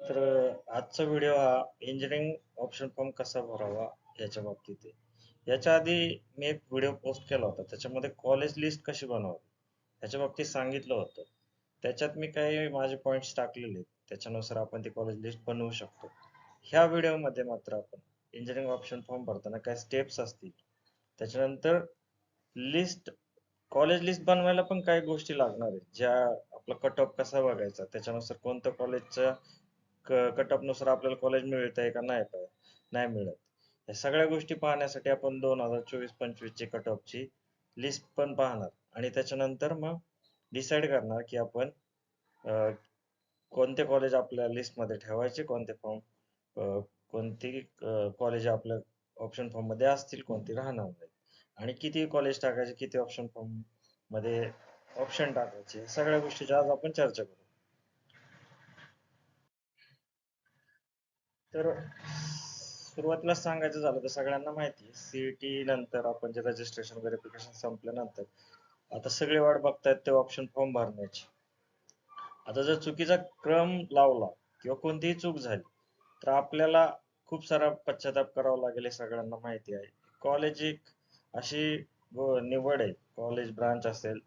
तर आजचा व्हिडिओ हा इंजिनिअरिंग ऑप्शन फॉर्म कसा भरावा याच्या बाबतीत आहे. याच्या आधी मी एक व्हिडिओ पोस्ट केला होता त्याच्यामध्ये कॉलेज लिस्ट कशी बनवावी याच्या बाबतीत सांगितलं होतं. त्याच्यात मी काही माझे पॉईंट्स टाकलेले आहेत. त्याच्यानुसार आपण ती कॉलेज लिस्ट बनवू शकतो. ह्या व्हिडिओमध्ये मात्र आपण इंजिनिअरिंग ऑप्शन फॉर्म भरताना काय स्टेप्स असतील त्याच्यानंतर लिस्ट कॉलेज लिस्ट बनवायला पण काही गोष्टी लागणार आहेत ज्या आपला कट ऑफ कसा बघायचा? त्याच्यानुसार कोणतं कॉलेजचं कट ऑफनुसार आपल्याला कॉलेज मिळत आहे का नाही नाही मिळत? या सगळ्या गोष्टी पाहण्यासाठी आपण दोन हजार चोवीस पंचवीस ची कट ऑफची लिस्ट पण पाहणार. आणि त्याच्यानंतर मग डिसाईड करणार की आपण कोणते कॉलेज आपल्या लिस्टमध्ये ठेवायचे कोणते फॉर्म कोणती कॉलेज आपल्या ऑप्शन फॉर्ममध्ये असतील कोणती राहणार नाही आणि किती कॉलेज टाकायचे किती ऑप्शन फॉर्ममध्ये ऑप्शन टाकायचे. सगळ्या गोष्टीची आज आपण चर्चा करू. तर सुरुवातीला सांगायचं झालं तर सगळ्यांना माहिती सीईटी नंतर आपण जे रजिस्ट्रेशन व्हेरिफिकेशन संपल्यानंतर आता सगळे वाट बघतायत ते ऑप्शन फॉर्म भरण्याची. आता जर चुकीचा क्रम लावला किंवा कोणतीही चूक झाली तर आपल्याला खूप सारा पश्चाताप करावा लागेल हे सगळ्यांना माहिती आहे. कॉलेज एक अशी निवड आहे. कॉलेज ब्रांच असेल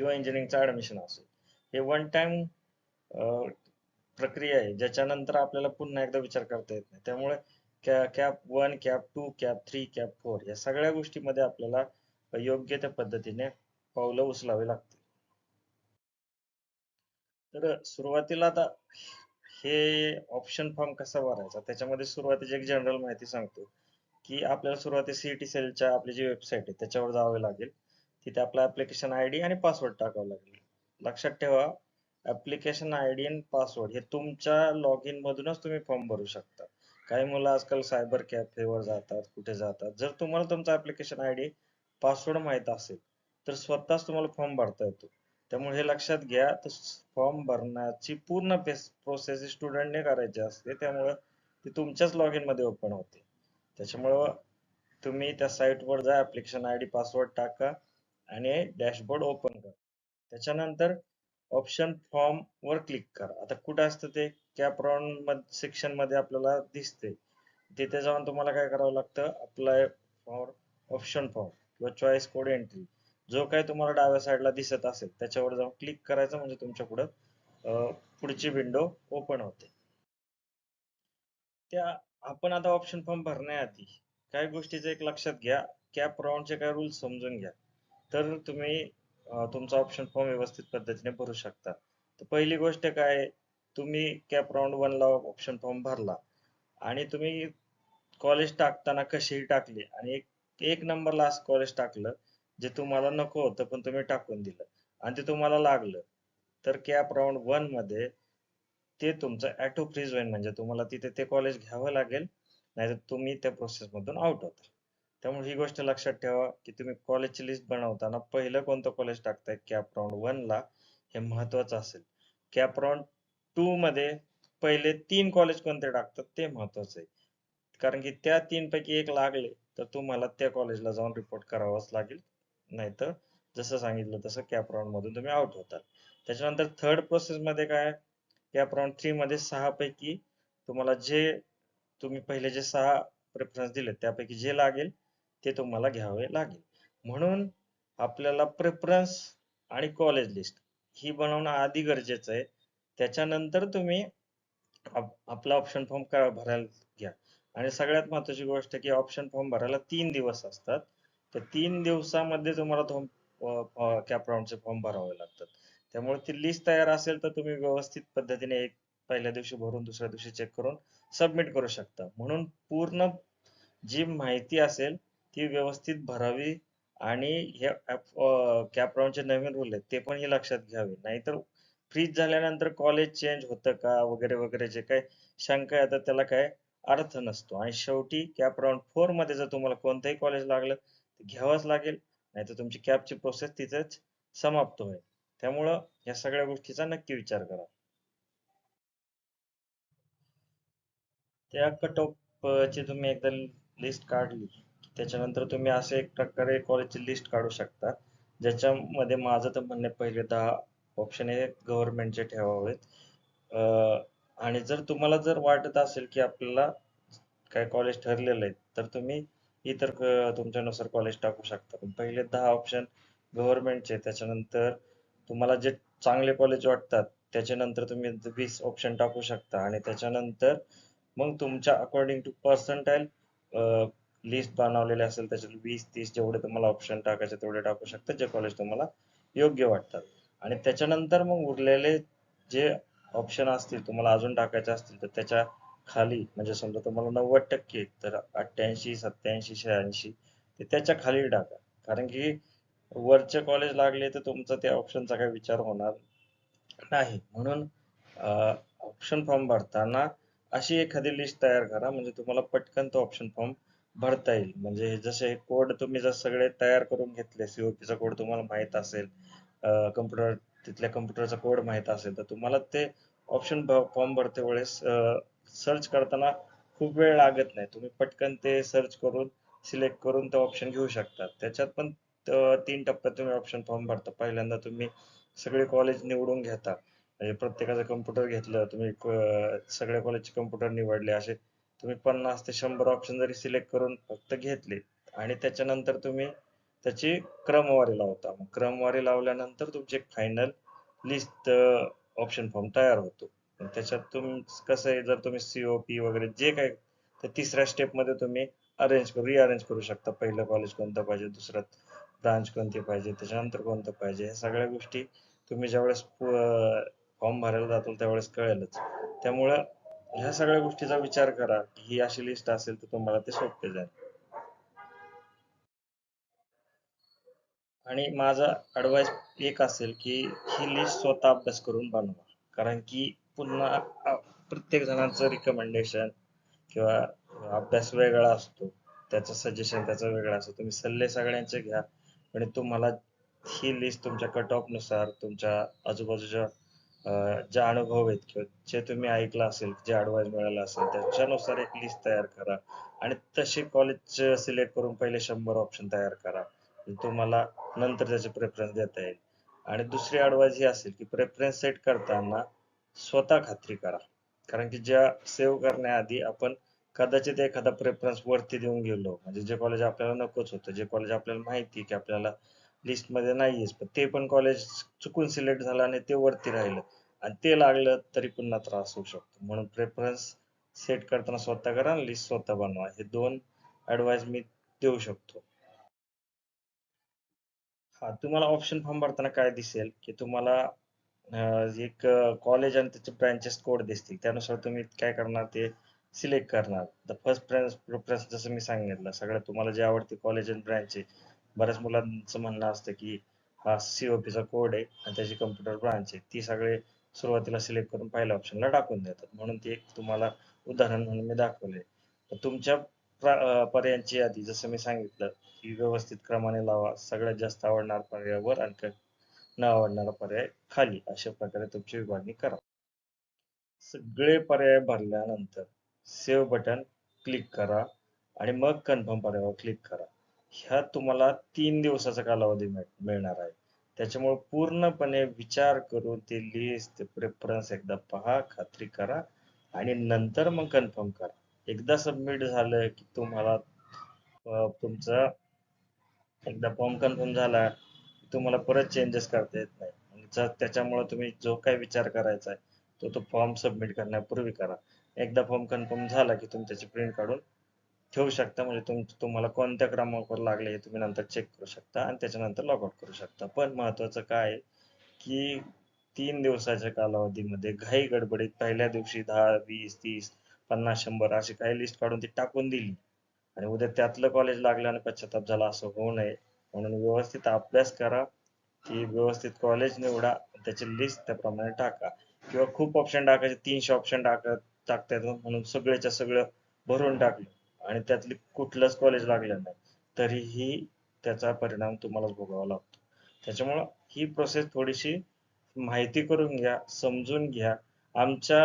किंवा इंजिनिअरिंगचं ऍडमिशन असेल. हे वन टाइम प्रक्रिया आहे. ज्याच्यानंतर आपल्याला पुन्हा एकदा विचार करता येत नाही. त्यामुळे CAP one CAP two CAP three CAP four या सगळ्या गोष्टीमध्ये आपल्याला योग्य त्या पद्धतीने पावलं उचलावी लागतील. तर सुरुवातीला आता हे ऑप्शन फॉर्म कसा भरायचा? त्याच्यामध्ये सुरुवातीची एक जनरल माहिती सांगतो की आपल्याला सुरुवाती सीईटी सेलच्या आपली जी वेबसाईट आहे त्याच्यावर जावे लागेल. तिथे आपला ऍप्लिकेशन आय डी आणि पासवर्ड टाकावा लागेल. लक्षात ठेवा ऍप्लिकेशन आय डी आणि पासवर्ड हे तुमच्या लॉग इन मधूनच तुम्ही फॉर्म भरू शकता. काही मुलं आजकाल सायबर कॅफेवर जातात कुठे जातात. जर तुम्हाला तुमचा ऍप्लिकेशन आय डी पासवर्ड माहीत असेल तर स्वतःच तुम्हाला फॉर्म भरता येतो. त्यामुळे हे लक्षात घ्या तर फॉर्म भरण्याची पूर्ण प्रोसेस स्टुडंटने करायची असते. त्यामुळे ती तुमच्याच लॉग इनमध्ये ओपन होते. त्याच्यामुळं तुम्ही त्या साईटवर जा ऍप्लिकेशन आय डी पासवर्ड टाका. आणि डॅशबोर्ड ओपन करा. त्याच्यानंतर ऑप्शन फॉर्म वर क्लिक करा. आता कुठं असतं ते? कॅप राऊंड सेक्शनमध्ये आपल्याला दिसते. तिथे जाऊन तुम्हाला काय करावं लागतं? अप्लाय फॉर ऑप्शन फॉर्म किंवा चॉईस कोड एंट्री जो काही तुम्हाला डाव्या साईडला दिसत असेल त्याच्यावर जाऊन क्लिक करायचं म्हणजे तुमच्या पुढं पुढची विंडो ओपन होते. त्या आपण आता ऑप्शन फॉर्म भरण्याआधी काही गोष्टीचं एक लक्षात घ्या. कॅप राऊंडचे काय रूल्स समजून घ्या. तर तुम्ही तुमचा ऑप्शन फॉर्म व्यवस्थित पद्धतीने भरू शकता. तर पहिली गोष्ट काय तुम्ही कॅप राऊंड वन ला ऑप्शन फॉर्म भरला. आणि तुम्ही कॉलेज टाकताना कशीही टाकली. आणि एक एक नंबर लास्ट कॉलेज टाकलं जे तुम्हाला नको होतं पण तुम्ही टाकून दिलं. आणि ते तुम्हाला लागलं. तर कॅप राऊंड वनमध्ये ते तुमचं ॲटो फ्रीज होईल. म्हणजे तुम्हाला तिथे ते कॉलेज घ्यावं लागेल. नाहीतर तुम्ही त्या प्रोसेस मधून आउट होता. त्यामुळे ही गोष्ट लक्षात ठेवा की तुम्ही कॉलेजची लिस्ट बनवताना पहिलं कोणतं कॉलेज टाकताय? कॅप राऊंड वन ला हे महत्वाचं असेल. कॅप राऊंड टू मध्ये पहिले तीन कॉलेज कोणते टाकतात ते महत्वाचं आहे. कारण की त्या तीन पैकी एक लागले तर तुम्हाला त्या कॉलेजला जाऊन रिपोर्ट करावाच लागेल. नाहीतर जसं सांगितलं तसं कॅप राऊंड मधून तुम्ही आउट होताल त्याच्यानंतर थर्ड प्रोसेस मध्ये काय कॅप राऊंड थ्री मध्ये सहा पैकी तुम्हाला जे तुम्ही पहिले जे सहा प्रेफरन्स दिले त्यापैकी जे लागेल ते तुम्हाला घ्यावे लागेल. म्हणून आपल्याला प्रेफरन्स आणि कॉलेज लिस्ट ही बनवणं आधी गरजेचं आहे. त्याच्यानंतर तुम्ही आपला ऑप्शन फॉर्म भरायला घ्या. आणि सगळ्यात महत्वाची गोष्ट की ऑप्शन फॉर्म भरायला तीन दिवस असतात. तर तीन दिवसामध्ये तुम्हाला कॅप राऊंडचे फॉर्म भरावे लागतात. त्यामुळे ती लिस्ट तयार असेल तर तुम्ही व्यवस्थित पद्धतीने एक पहिल्या दिवशी भरून दुसऱ्या दिवशी चेक करून सबमिट करू शकता. म्हणून पूर्ण जी माहिती असेल ती व्यवस्थित भरावी आणि हे कॅप राऊंडचे नवीन रूल आहेत ते पण हे लक्षात घ्यावे. नाहीतर फ्रीज झाल्यानंतर कॉलेज चेंज होतं का वगैरे वगैरे जे काही शंका येतात त्याला काय अर्थ नसतो. आणि शेवटी कॅप राऊंड फोरमध्ये जर तुम्हाला कोणतंही कॉलेज लागलं तर घ्यावंच लागेल. नाहीतर तुमची कॅपची प्रोसेस तिथेच समाप्त होईल. त्यामुळं या सगळ्या गोष्टीचा नक्की विचार करा. त्या कट ऑफ ची तुम्ही एकदा लिस्ट काढली. त्याच्यानंतर तुम्ही असे एक प्रकारे कॉलेजची लिस्ट काढू शकता. ज्याच्यामध्ये माझं तर म्हणणे पहिले दहा ऑप्शन हे गव्हर्नमेंटचे ठेवावेत. आणि जर तुम्हाला जर वाटत असेल की आपल्याला काय कॉलेज ठरलेलं आहे तर तुम्ही इतर तुमच्यानुसार कॉलेज टाकू शकता. पण पहिले दहा ऑप्शन गव्हर्नमेंटचे त्याच्यानंतर तुम्हाला जे चांगले कॉलेज वाटतात त्याच्यानंतर तुम्ही वीस ऑप्शन टाकू शकता. आणि त्याच्यानंतर मग तुमच्या अकॉर्डिंग टू पर्सेंटाईल लिस्ट बनवलेली असेल त्याच्यात वीस तीस जेवढे तुम्हाला ऑप्शन टाकायचे तेवढे टाकू शकता जे कॉलेज तुम्हाला योग्य वाटतात. आणि त्याच्यानंतर मग उरलेले जे ऑप्शन असतील तुम्हाला अजून टाकायचे असतील तर त्याच्याखाली म्हणजे समजा तुम्हाला नव्वद टक्के तर अठ्ठ्याऐंशी सत्याऐंशी शहाऐंशी ते त्याच्याखाली टाका. कारण की वरचे कॉलेज लागले तर तुमचा त्या ऑप्शनचा काही विचार होणार नाही. म्हणून ऑप्शन फॉर्म भरताना अशी एखादी लिस्ट तयार करा म्हणजे तुम्हाला पटकन तो ऑप्शन फॉर्म भरता येईल. म्हणजे जसे कोड तुम्ही जर सगळे तयार करून घेतले सीओपीचा चा कोड तुम्हाला माहीत असेल कम्प्युटर तिथल्या कम्प्युटरचा कोड माहीत असेल तर तुम्हाला ते ऑप्शन फॉर्म भरते वेळेस सर्च करताना खूप वेळ लागत नाही. तुम्ही पटकन ते सर्च करून सिलेक्ट करून ते ऑप्शन घेऊ शकता. त्याच्यात पण तीन टप्प्यात तुम्ही ऑप्शन फॉर्म भरता. पहिल्यांदा तुम्ही सगळे कॉलेज निवडून घेता. म्हणजे प्रत्येकाचं कम्प्युटर घेतलं तुम्ही सगळ्या कॉलेजचे कम्प्युटर निवडले असे तुम्ही पन्नास ते शंभर ऑप्शन जरी सिलेक्ट करून फक्त घेतले आणि त्याच्यानंतर तुम्ही त्याची क्रमवारी लावता. मग क्रमवारी लावल्यानंतर तुमची फायनल लिस्ट ऑप्शन फॉर्म तयार होतो. त्याच्यात तुम्ही कसं आहे जर तुम्ही सीओपी वगैरे जे काय तर तिसऱ्या स्टेपमध्ये तुम्ही अरेंज करू रिअरेंज करू शकता. पहिलं कॉलेज कोणतं पाहिजे दुसरं ब्रांच कोणती पाहिजे त्याच्यानंतर कोणतं पाहिजे ह्या सगळ्या गोष्टी तुम्ही ज्यावेळेस फॉर्म भरायला जातो त्यावेळेस कळेलच. त्यामुळं ह्या सगळ्या गोष्टीचा विचार करा. की ही अशी लिस्ट असेल तर तुम्हाला ते सोपे जाईल. आणि माझा ऍडवाइस एक असेल की ही लिस्ट स्वतः अभ्यास करून बनवा. कारण की पुन्हा प्रत्येक जणांचं रिकमेंडेशन किंवा अभ्यास वेगळा असतो. त्याचं सजेशन त्याचं वेगळं असतं. तुम्ही सल्ले सगळ्यांचे घ्या. आणि तुम्हाला ही लिस्ट तुमच्या कट ऑफनुसार तुमच्या आजूबाजूच्या जे अनुभव आहेत किंवा जे तुम्ही ऐकलं असेल जे ऍडवाइस मिळालं असेल त्याच्यानुसार एक लिस्ट तयार करा. आणि तसे कॉलेज सिलेक्ट करून पहिले शंभर ऑप्शन तयार करा. तुम्हाला नंतर त्याचे प्रेफरन्स देता येईल. आणि दुसरी ऍडवाइस ही असेल की प्रेफरन्स सेट करताना स्वतः खात्री करा. कारण की ज्या सेव्ह करण्याआधी आपण कदाचित एखादा प्रेफरन्स वरती देऊन गेलो. म्हणजे जे कॉलेज आपल्याला नकोच होतं जे कॉलेज आपल्याला माहिती की आपल्याला लिस्टमध्ये नाहीयेच पण ते पण कॉलेज चुकून सिलेक्ट झालं आणि ते वरती राहिलं. आणि ते लागलं तरी पुन्हा त्रास होऊ शकतो. म्हणून प्रेफरन्स सेट करताना स्वतः करा आणि लिस्ट स्वतः बनवा. हे दोन ऍडवाइस मी देऊ शकतो. हा तुम्हाला ऑप्शन फॉर्म भरताना काय दिसेल? की तुम्हाला एक कॉलेज आणि त्याचे ब्रँचेस कोड दिसतील. त्यानुसार तुम्ही काय करणार ते सिलेक्ट करणार. द फर्स्ट प्रेफरन्स जसं मी सांगितलं सगळं तुम्हाला जे आवडते कॉलेज आणि ब्रँच आहे बऱ्याच मुलांचं म्हणणं असतं की हा सीओपीचा चा कोड आहे आणि त्याची कम्प्युटर ब्रांच आहे. ती सगळे सुरुवातीला सिलेक्ट करून पहिल्या ऑप्शनला टाकून देतात. म्हणून ते एक तुम्हाला उदाहरण म्हणून मी दाखवले तुमच्या पर्यायांची यादी जसं मी सांगितलं की व्यवस्थित क्रमाने लावा सगळ्यात जास्त आवडणार पर्यायावर आणि न आवडणारा पर्याय खाली. अशा प्रकारे तुमची विभागणी करा. सगळे पर्याय भरल्यानंतर सेव्ह बटन क्लिक करा आणि मग कन्फर्म पर्यायावर क्लिक करा. ह्या तुम्हाला तीन दिवसाचा कालावधी मिळणार आहे. त्याच्यामुळे पूर्णपणे विचार करून ते लिस्ट ते प्रेफरन्स एकदा पहा खात्री करा आणि नंतर मग कन्फर्म करा. एकदा सबमिट झालं की तुम्हाला तुमचा एकदा फॉर्म कन्फर्म झाला तुम्हाला परत चेंजेस करता येत नाही. त्याच्यामुळे तुम्ही जो काही विचार करायचा आहे तो तो फॉर्म सबमिट करण्यापूर्वी करा. एकदा फॉर्म कन्फर्म झाला की तुम्ही त्याची प्रिंट काढून ठेवू शकता. म्हणजे तुम तुम्हाला कोणत्या क्रमांकावर लागले हे तुम्ही नंतर चेक करू शकता आणि त्याच्यानंतर लॉगआउट करू शकता. पण महत्वाचं काय आहे की तीन दिवसाच्या कालावधीमध्ये घाई गडबडीत पहिल्या दिवशी दहा वीस तीस पन्नास शंभर अशी काही लिस्ट काढून ती टाकून दिली. आणि उद्या त्यातलं कॉलेज लागलं आणि पश्चाताप झाला असं होऊ नये. म्हणून व्यवस्थित अभ्यास करा की व्यवस्थित कॉलेज निवडा. त्याची लिस्ट त्याप्रमाणे टाका. किंवा खूप ऑप्शन टाकायचे तीनशे ऑप्शन टाकत टाकता येतात. म्हणून सगळ्याच्या सगळं भरून टाकलं. आणि त्यातली कुठलंच कॉलेज लागलं नाही. तरीही त्याचा परिणाम तुम्हाला भोगावा लागतो. त्याच्यामुळं ही प्रोसेस थोडीशी माहिती करून घ्या समजून घ्या. आमच्या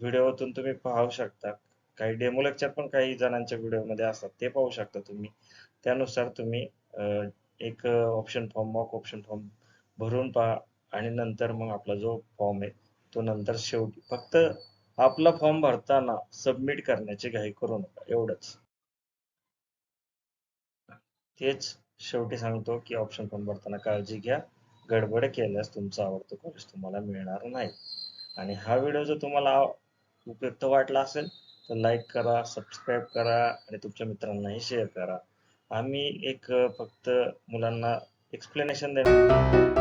व्हिडिओतून तुम्ही पाहू शकता. काही डेमो लेक्चर पण काही जणांच्या व्हिडिओमध्ये असतात ते पाहू शकता तुम्ही. त्यानुसार तुम्ही एक option form mock option form भरून पहा आणि नंतर मग आपला जो फॉर्म आहे तो नंतर शेवटी फक्त आपला फॉर्म भरताना सबमिट करण्याची घाई करू नका एवढंच. तेच शेवटी सांगतो की ऑप्शन फॉर्म भरताना काळजी घ्या. गडबड केल्यास तुमचा आवडतं कॉलेज तुम्हाला मिळणार नाही. आणि हा व्हिडिओ जर तुम्हाला उपयुक्त वाटला असेल तर लाईक करा सबस्क्राईब करा आणि तुमच्या मित्रांनाही शेअर करा. आम्ही एक फक्त मुलांना एक्सप्लेनेशन देणार.